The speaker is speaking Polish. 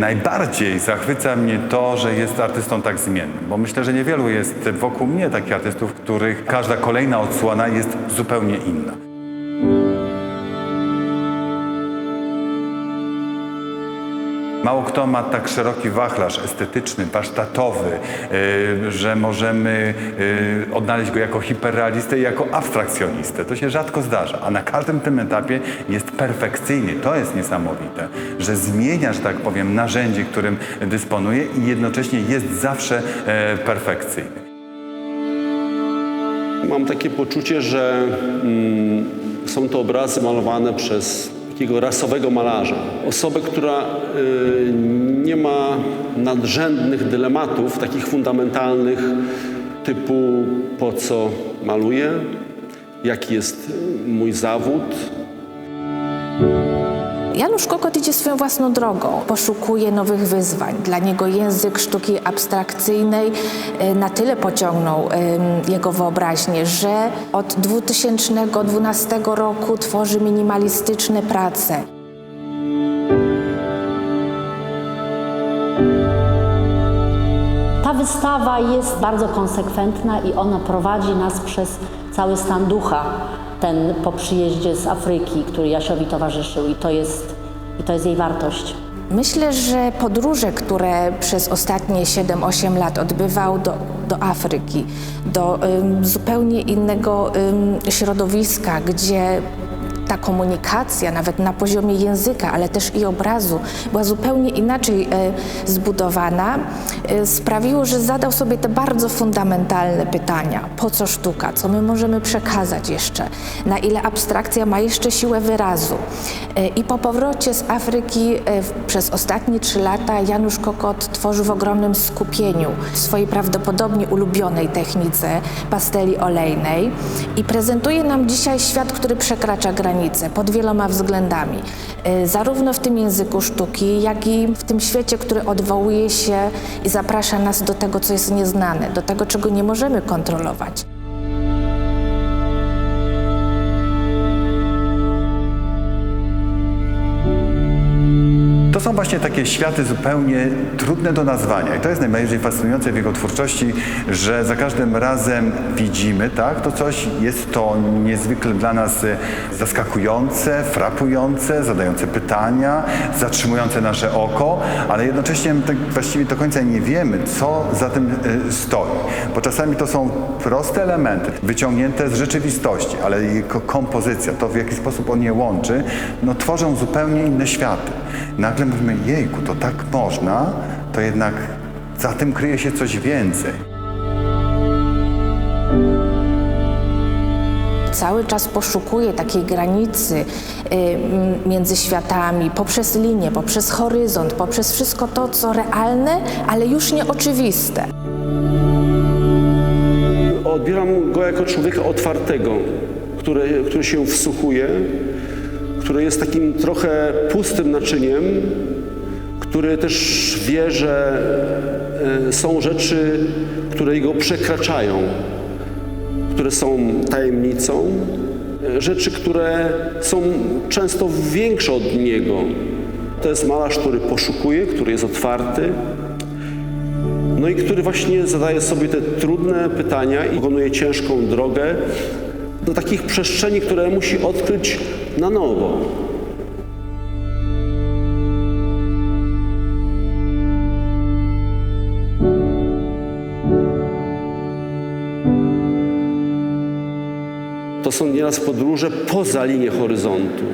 Najbardziej zachwyca mnie to, że jest artystą tak zmiennym, bo myślę, że niewielu jest wokół mnie takich artystów, których każda kolejna odsłona jest zupełnie inna. Mało kto ma tak szeroki wachlarz estetyczny, warsztatowy, yy, że możemy yy, odnaleźć go jako hiperrealistę i jako abstrakcjonistę. To się rzadko zdarza, a na każdym tym etapie jest perfekcyjnie. To jest niesamowite, że zmienia, że tak powiem, narzędzie, którym dysponuje i jednocześnie jest zawsze e, perfekcyjny. Mam takie poczucie, że mm, są to obrazy malowane przez takiego rasowego malarza. Osobę, która y, nie ma nadrzędnych dylematów, takich fundamentalnych, typu po co maluję, jaki jest mój zawód, Janusz Kokot idzie swoją własną drogą, poszukuje nowych wyzwań. Dla niego język sztuki abstrakcyjnej e, na tyle pociągnął jego wyobraźnię, że od 2012 roku tworzy minimalistyczne prace. Ta wystawa jest bardzo konsekwentna i ona prowadzi nas przez cały stan ducha, ten po przyjeździe z Afryki, który Jasiowi towarzyszył i to jest, i to jest jej wartość. Myślę, że podróże, które przez ostatnie 7-8 lat odbywał do, do Afryki, do zupełnie innego środowiska, gdzie ta komunikacja, nawet na poziomie języka, ale też i obrazu, była zupełnie inaczej e, zbudowana, e, sprawiło, że zadał sobie te bardzo fundamentalne pytania. Po co sztuka? Co my możemy przekazać jeszcze? Na ile abstrakcja ma jeszcze siłę wyrazu? E, I po powrocie z Afryki przez ostatnie trzy lata Janusz Kokot tworzy w ogromnym skupieniu w swojej prawdopodobnie ulubionej technice pasteli olejnej i prezentuje nam dzisiaj świat, który przekracza granice pod wieloma względami. E, Zarówno w tym języku sztuki, jak i w tym świecie, który odwołuje się i zaprasza nas do tego, co jest nieznane, do tego, czego nie możemy kontrolować. To są właśnie takie światy zupełnie trudne do nazwania. I to jest najbardziej fascynujące w jego twórczości, że za każdym razem widzimy, tak, to coś jest to niezwykle dla nas e, zaskakujące, frapujące, zadające pytania, zatrzymujące nasze oko, ale jednocześnie tak właściwie do końca nie wiemy, co za tym e, stoi. Bo czasami to są proste elementy, wyciągnięte z rzeczywistości, ale jego kompozycja, to w jaki sposób on je łączy, no tworzą zupełnie inne światy. Nagle mówimy, jejku, to tak można, to jednak za tym kryje się coś więcej. cały czas poszukuje takiej granicy y, między światami, poprzez linię, poprzez horyzont, poprzez wszystko to, co realne, ale już nieoczywiste. Odbieram go jako człowieka otwartego, który, który się wsłuchuje, który jest takim trochę pustym naczyniem, który też wie, że e, są rzeczy, które go przekraczają, które są tajemnicą, e, rzeczy, które są często większe od niego. To jest malarz, który poszukuje, który jest otwarty, no i który właśnie zadaje sobie te trudne pytania i pokonuje ciężką drogę do takich przestrzeni, które musi odkryć na nowo. To są nieraz podróże poza linię horyzontu.